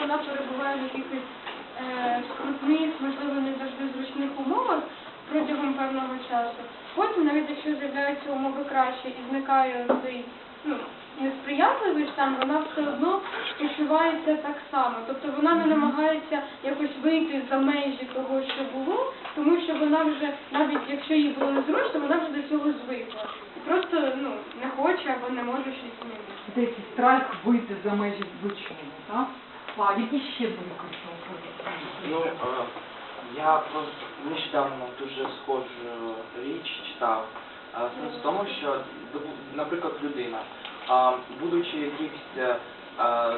вона перебуває в якихось е, скрутних, можливо, не завжди зручних умовах протягом певного часу. Потім, навіть якщо з'являються умови краще і зникає цей ну, несприятливий стан, вона все одно почувається так само. Тобто вона не намагається якось вийти за межі того, що було, тому що вона вже, навіть якщо їй було незручно, вона вже до цього звикла. Просто ну, не хоче або не може щось змінити. Це якийсь страх вийти за межі звичайно, так? А які ще були? Ну, е, я просто нещодавно дуже схожу річ читав. Е, Сенс в тому, що, наприклад, людина, будучи якимсь, е, е,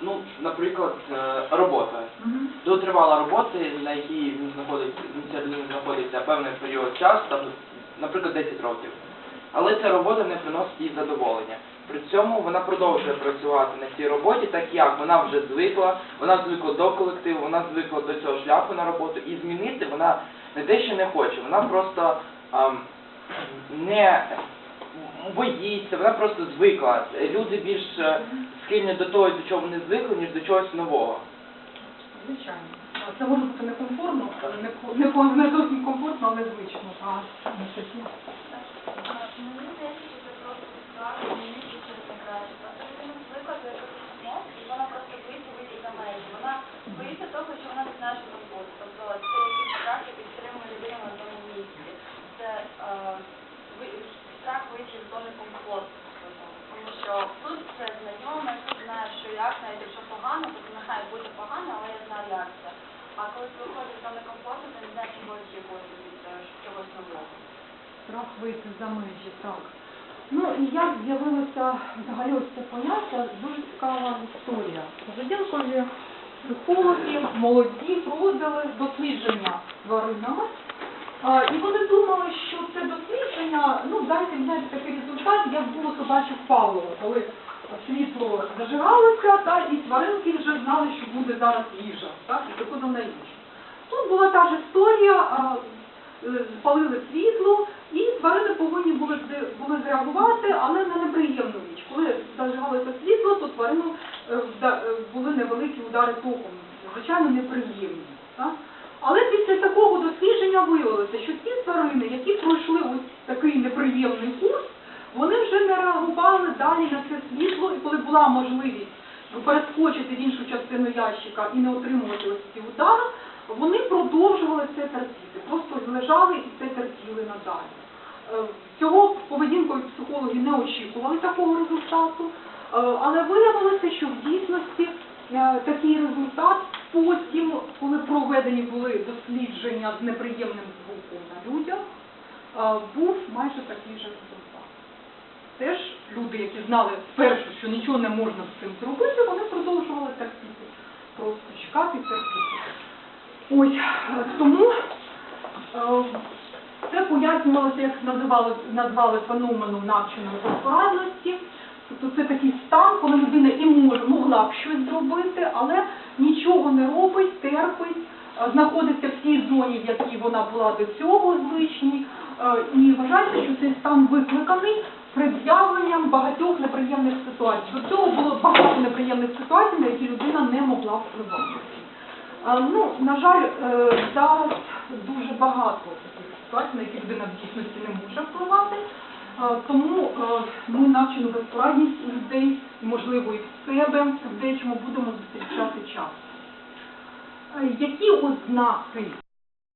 ну, наприклад, е, роботою, Мгм. довготривала роботи, на якій він знаходиться, ця людина знаходиться певний період часу, там, наприклад, 10 років. Але ця робота не приносить їй задоволення. При цьому вона продовжує працювати на цій роботі, так як вона вже звикла, вона звикла до колективу, вона звикла до цього шляху на роботу, і змінити вона не те, що не хоче, вона просто ам, не боїться, вона просто звикла. Люди більш е, схильні до того, до чого вони звикли, ніж до чогось нового. Це може бути некомфортно, не, не, не зовсім комфортно, але звично. А, не такі. Страх вийти з зони комфорту. Тому що тут це знайоме, тут знаєш, що як, навіть якщо погано, то нехай буде погано, але я знаю, як це. А коли ти виходиш з зони комфорту, ти не знаєш чого очікувати від е, чогось нового. Страх вийти за межі, так. Ну і як з'явилося взагалі ось це поняття, дуже цікава історія. Поведінкові психологи, молоді проводили дослідження тваринами. І вони думали, що це дослідження, ну дайте взяти такий результат, як було собаче Павлово, коли світло зажигалося, та, і тваринки вже знали, що буде зараз їжа, так, і приходили на їжу. Тут була та ж історія, е, спалили світло, і тварини повинні були, були зреагувати, але на неприємну річ. Коли зажигалося світло, то тварину е, е, були невеликі удари током, звичайно, неприємні. Так? Але після такого дослідження виявилося, що ті тварини, які пройшли ось такий неприємний курс, вони вже не реагували далі на це світло, і коли була можливість перескочити в іншу частину ящика і не отримувати ось ці удари, вони продовжували це терпіти, просто лежали і це терпіли надалі. Е, Цього поведінкові психологи не очікували такого результату, е, але виявилося, що в дійсності е, такий результат потім, коли проведені були дослідження з неприємним звуком на людях, був майже такий же результат. Теж люди, які знали спершу, що нічого не можна з цим зробити, вони продовжували терпіти. Просто чекати терпіти. Ось тому е, це пояснювалося, як називали, назвали феноменом навченої безпорадності. Тобто це такий стан, коли людина і може, могла б щось зробити, але нічого не робить, терпить, е, знаходиться в тій зоні, в якій вона була до цього звичній, і вважається, що цей стан викликаний пред'явленням багатьох неприємних ситуацій. До цього було багато неприємних ситуацій, на які людина не могла впливати. Ну, на жаль, е, зараз дуже багато таких ситуацій, на які людина в дійсності не може впливати. Тому е, ми навчену безпорадність у людей, і, можливо, і в себе в деячому будемо зустрічати часто. Е, Які ознаки